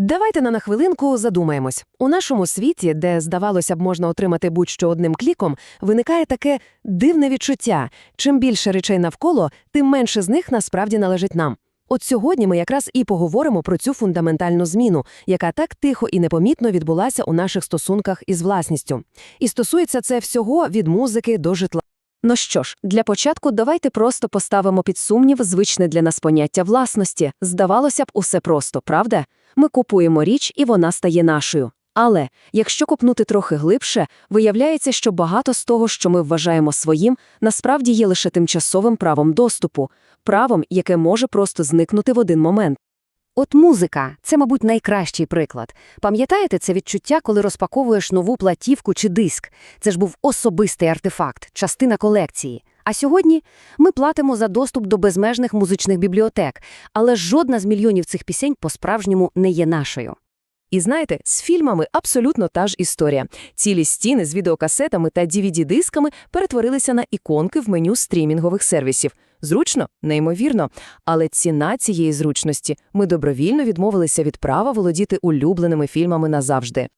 Давайте на хвилинку задумаємось. У нашому світі, де, здавалося б, можна отримати будь-що одним кліком, виникає таке дивне відчуття. Чим більше речей навколо, тим менше з них насправді належить нам. От сьогодні ми якраз і поговоримо про цю фундаментальну зміну, яка так тихо і непомітно відбулася у наших стосунках із власністю. І стосується це всього від музики до житла. Ну що ж, для початку давайте просто поставимо під сумнів звичне для нас поняття власності. Здавалося б, усе просто, правда? Ми купуємо річ, і вона стає нашою. Але якщо копнути трохи глибше, виявляється, що багато з того, що ми вважаємо своїм, насправді є лише тимчасовим правом доступу, правом, яке може просто зникнути в один момент. От музика це, мабуть, найкращий приклад. Пам'ятаєте це відчуття, коли розпаковуєш нову платівку чи диск? Це ж був особистий артефакт, частина колекції. А сьогодні ми платимо за доступ до безмежних музичних бібліотек, але жодна з мільйонів цих пісень по-справжньому не є нашою. І знаєте, з фільмами абсолютно та ж історія. Цілі стіни з відеокасетами та DVD-дисками перетворилися на іконки в меню стрімінгових сервісів. Зручно, неймовірно. Але ціна цієї зручності ми добровільно відмовилися від права володіти улюбленими фільмами назавжди.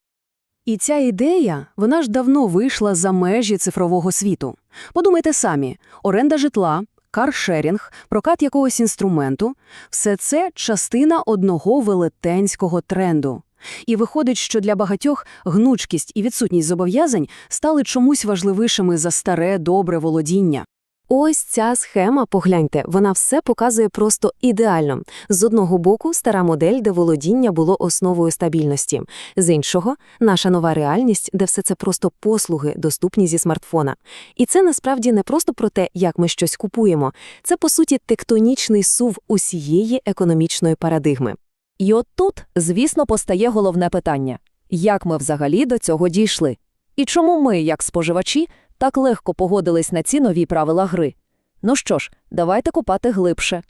І ця ідея, вона ж давно вийшла за межі цифрового світу. Подумайте самі, оренда житла, каршерінг, прокат якогось інструменту – все це частина одного велетенського тренду. І виходить, що для багатьох гнучкість і відсутність зобов'язань стали чомусь важливішими за старе добре володіння. Ось ця схема, погляньте, вона все показує просто ідеально. З одного боку, стара модель, де володіння було основою стабільності. З іншого, наша нова реальність, де все це просто послуги, доступні зі смартфона. І це насправді не просто про те, як ми щось купуємо. Це, по суті, тектонічний сув усієї економічної парадигми. І от тут, звісно, постає головне питання – як ми взагалі до цього дійшли? І чому ми, як споживачі, так легко погодились на ці нові правила гри? Ну що ж, давайте купати глибше.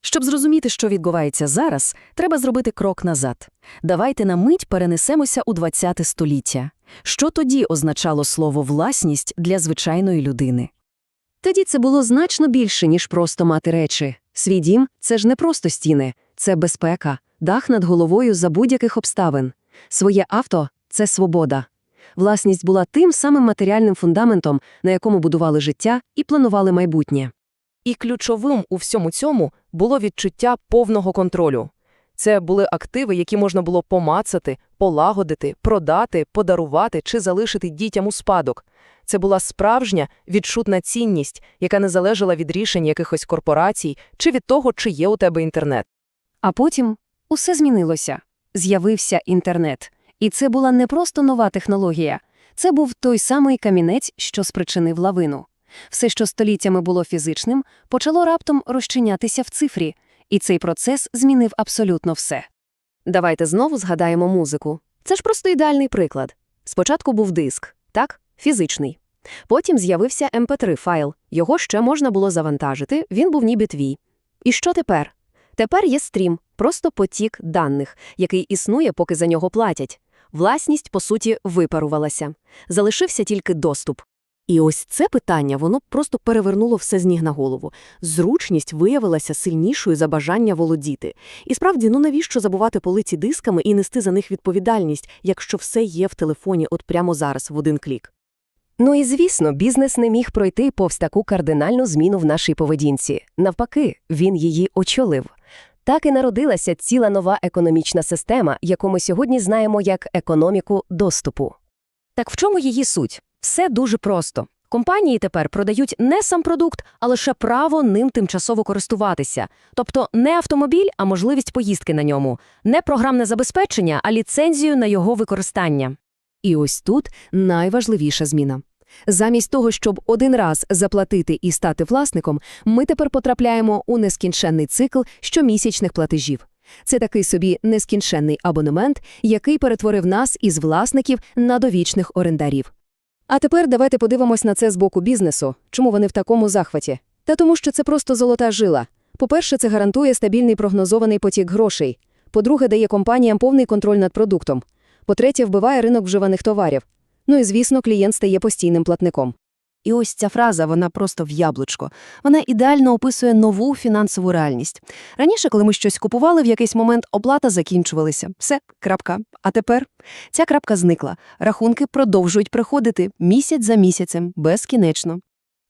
Щоб зрозуміти, що відбувається зараз, треба зробити крок назад. Давайте на мить перенесемося у ХХ століття. Що тоді означало слово «власність» для звичайної людини? Тоді це було значно більше, ніж просто мати речі. Свій дім – це ж не просто стіни, це безпека, дах над головою за будь-яких обставин. Своє авто – це свобода. Власність була тим самим матеріальним фундаментом, на якому будували життя і планували майбутнє. І ключовим у всьому цьому було відчуття повного контролю. Це були активи, які можна було помацати, полагодити, продати, подарувати чи залишити дітям у спадок. Це була справжня відчутна цінність, яка не залежала від рішень якихось корпорацій чи від того, чи є у тебе інтернет. А потім усе змінилося. З'явився інтернет. І це була не просто нова технологія. Це був той самий камінець, що спричинив лавину. Все, що століттями було фізичним, почало раптом розчинятися в цифрі, і цей процес змінив абсолютно все. Давайте знову згадаємо музику. Це ж просто ідеальний приклад. Спочатку був диск, так, фізичний. Потім з'явився mp3-файл, його ще можна було завантажити, він був ніби твій. І що тепер? Тепер є стрім, просто потік даних, який існує, поки за нього платять. Власність, по суті, випарувалася. Залишився тільки доступ. І ось це питання, воно просто перевернуло все з ніг на голову. Зручність виявилася сильнішою за бажання володіти. І справді, ну навіщо забувати полиці дисками і нести за них відповідальність, якщо все є в телефоні от прямо зараз, в один клік? Ну і звісно, бізнес не міг пройти повз таку кардинальну зміну в нашій поведінці. Навпаки, він її очолив. Так і народилася ціла нова економічна система, яку ми сьогодні знаємо як економіку доступу. Так в чому її суть? Все дуже просто. Компанії тепер продають не сам продукт, а лише право ним тимчасово користуватися. Тобто не автомобіль, а можливість поїздки на ньому, не програмне забезпечення, а ліцензію на його використання. І ось тут найважливіша зміна. Замість того, щоб один раз заплатити і стати власником, ми тепер потрапляємо у нескінченний цикл щомісячних платежів. Це такий собі нескінченний абонемент, який перетворив нас із власників на довічних орендарів. А тепер давайте подивимось на це з боку бізнесу. Чому вони в такому захваті? Та тому, що це просто золота жила. По-перше, це гарантує стабільний прогнозований потік грошей. По-друге, дає компаніям повний контроль над продуктом. По-третє, вбиває ринок вживаних товарів. Ну і звісно, клієнт стає постійним платником. І ось ця фраза, вона просто в яблучко. Вона ідеально описує нову фінансову реальність. Раніше, коли ми щось купували, в якийсь момент оплата закінчувалася. Все, крапка. А тепер ця крапка зникла. Рахунки продовжують приходити місяць за місяцем, безкінечно.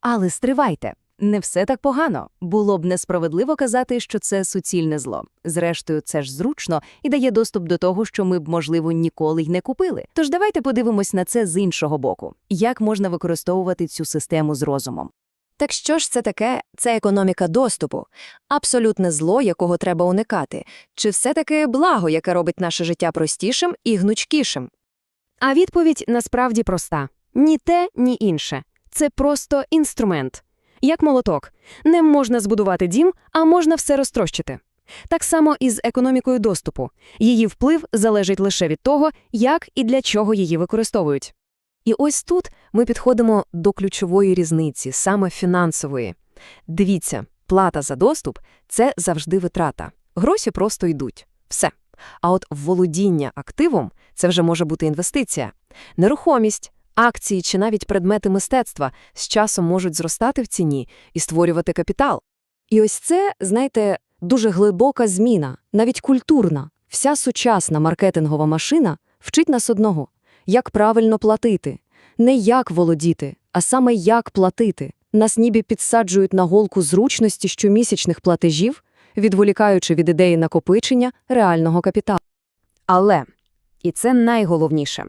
Але стривайте. Не все так погано. Було б несправедливо казати, що це суцільне зло. Зрештою, це ж зручно і дає доступ до того, що ми б, можливо, ніколи й не купили. Тож давайте подивимось на це з іншого боку. Як можна використовувати цю систему з розумом? Так що ж це таке? Це економіка доступу. Абсолютне зло, якого треба уникати. Чи все-таки благо, яке робить наше життя простішим і гнучкішим? А відповідь насправді проста. Ні те, ні інше. Це просто інструмент. Як молоток. Ним можна збудувати дім, а можна все розтрощити. Так само і з економікою доступу. Її вплив залежить лише від того, як і для чого її використовують. І ось тут ми підходимо до ключової різниці, саме фінансової. Дивіться, плата за доступ – це завжди витрата. Гроші просто йдуть. Все. А от володіння активом – це вже може бути інвестиція. Нерухомість, акції чи навіть предмети мистецтва з часом можуть зростати в ціні і створювати капітал. І ось це, знаєте, дуже глибока зміна, навіть культурна. Вся сучасна маркетингова машина вчить нас одного – як правильно платити. Не як володіти, а саме як платити. Нас ніби підсаджують на голку зручності щомісячних платежів, відволікаючи від ідеї накопичення реального капіталу. Але, і це найголовніше,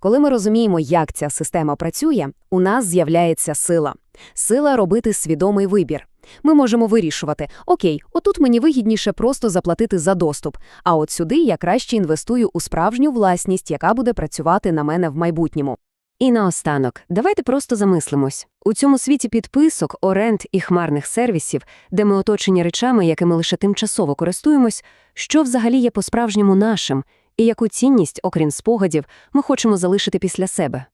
коли ми розуміємо, як ця система працює, у нас з'являється сила. Сила робити свідомий вибір. Ми можемо вирішувати, окей, отут мені вигідніше просто заплатити за доступ, а от сюди я краще інвестую у справжню власність, яка буде працювати на мене в майбутньому. І наостанок, давайте просто замислимось. У цьому світі підписок, оренд і хмарних сервісів, де ми оточені речами, якими лише тимчасово користуємось, що взагалі є по-справжньому нашим, і яку цінність, окрім спогадів, ми хочемо залишити після себе.